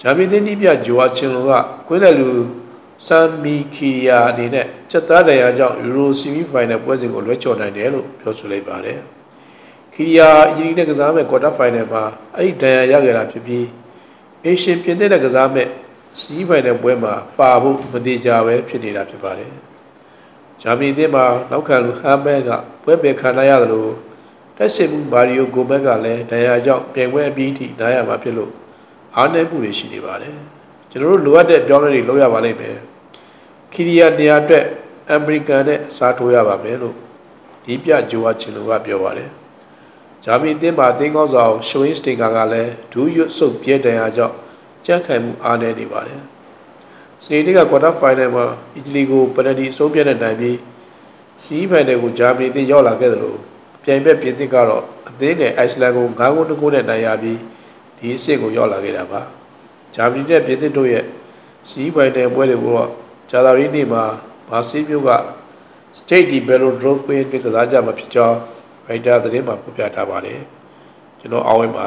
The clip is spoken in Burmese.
ဂျာမီသင်းနီးပြဂျိုဝါချင်လိုကကွင်းလယ်လူဆမ်မီခီယာအနေနဲ့ချက်သားတရားကြောင့်ယူရိုဆီမီဖိုင်နယ်ပွဲစဉ်ကိုလွှဲချော်နိုင်တယ်လို့ပြောဆိုလိုက်ပါတယ်ခီယာအီဂျီနဲ့ကစားမဲ့ကွာတာဖိုင်နယ်မှာအဲ့ဒီဒဏ်ရာရခဲ့တာဖြစ်ပြီးအေရှင်ပြင်သစ်နဲ့ကစားမဲ့စီးဖိုင်နယ်ပွဲမှာပါဖို့မတိကြပဲဖြစ်နေတာဖြစ်ပါတယ်ဂျာမနီအသင်းမှာနောက်ခံလူဟမ်ဘဲကပွဲပယ်ခံရရတယ်လို့တက်စစ်မှုမာရီယိုဂိုမက်ကလည်းဒဏ်ရာကြောင့်ပြင်ပွဲအပြီးထိနားရမှာဖြစ်လို့ အားနည်းမှုတွေရှိနေပါတယ်ကျွန်တော်တို့လိုအပ်တဲ့ပြောင်းလဲတွေလုပ်ရပါလိမ့်မယ်ခီရီယာနေရာအတွက်အမေရိကန်နဲ့အစားထိုးရပါမယ်လို့ဒီပြဂျိုဝါချင်လိုကပြောပါတယ်ဂျာမနီအသင်းမှာအသင်းကောင်းဆောင်ရှိုင်းစတင်ကာကလည်းဒူးရွတ်ဆုပ်ပြဲတန်ရာကြောင့်ကြန့်ခိုင်မှုအားနည်းနေပါတယ်စနေနေ့ကကွာတာဖိုင်နယ်မှာအီတလီကိုပနတီအဆုံးပြတ်တဲ့နိုင်ပြီးစီးဖိုင်နယ်ကိုဂျာမနီအသင်းရောက်လာခဲ့တယ်လို့ပြိုင်ဘက်ပြင်သစ်ကတော့အသင်းငယ်အိုက်စလန်ကို9ဂိုး2ဂိုးနဲ့နိုင်ရပြီး ဒီအဆင့်ကိုရောက်လာခဲ့တာပါဂျာမနီနဲ့ပြင်သစ်တို့ရဲ့စီးဖိုင်နယ်ပွဲတွေကိုတော့ဂျာသာရီနေ့မှာမာစီမျိုးက State di Velodrome တွင်ကစားကြမှာဖြစ်ကြောင်းရိုက်တာသတင်းမှာဖော်ပြထားပါတယ်ကျွန်တော်အောင်းဝင်းပါ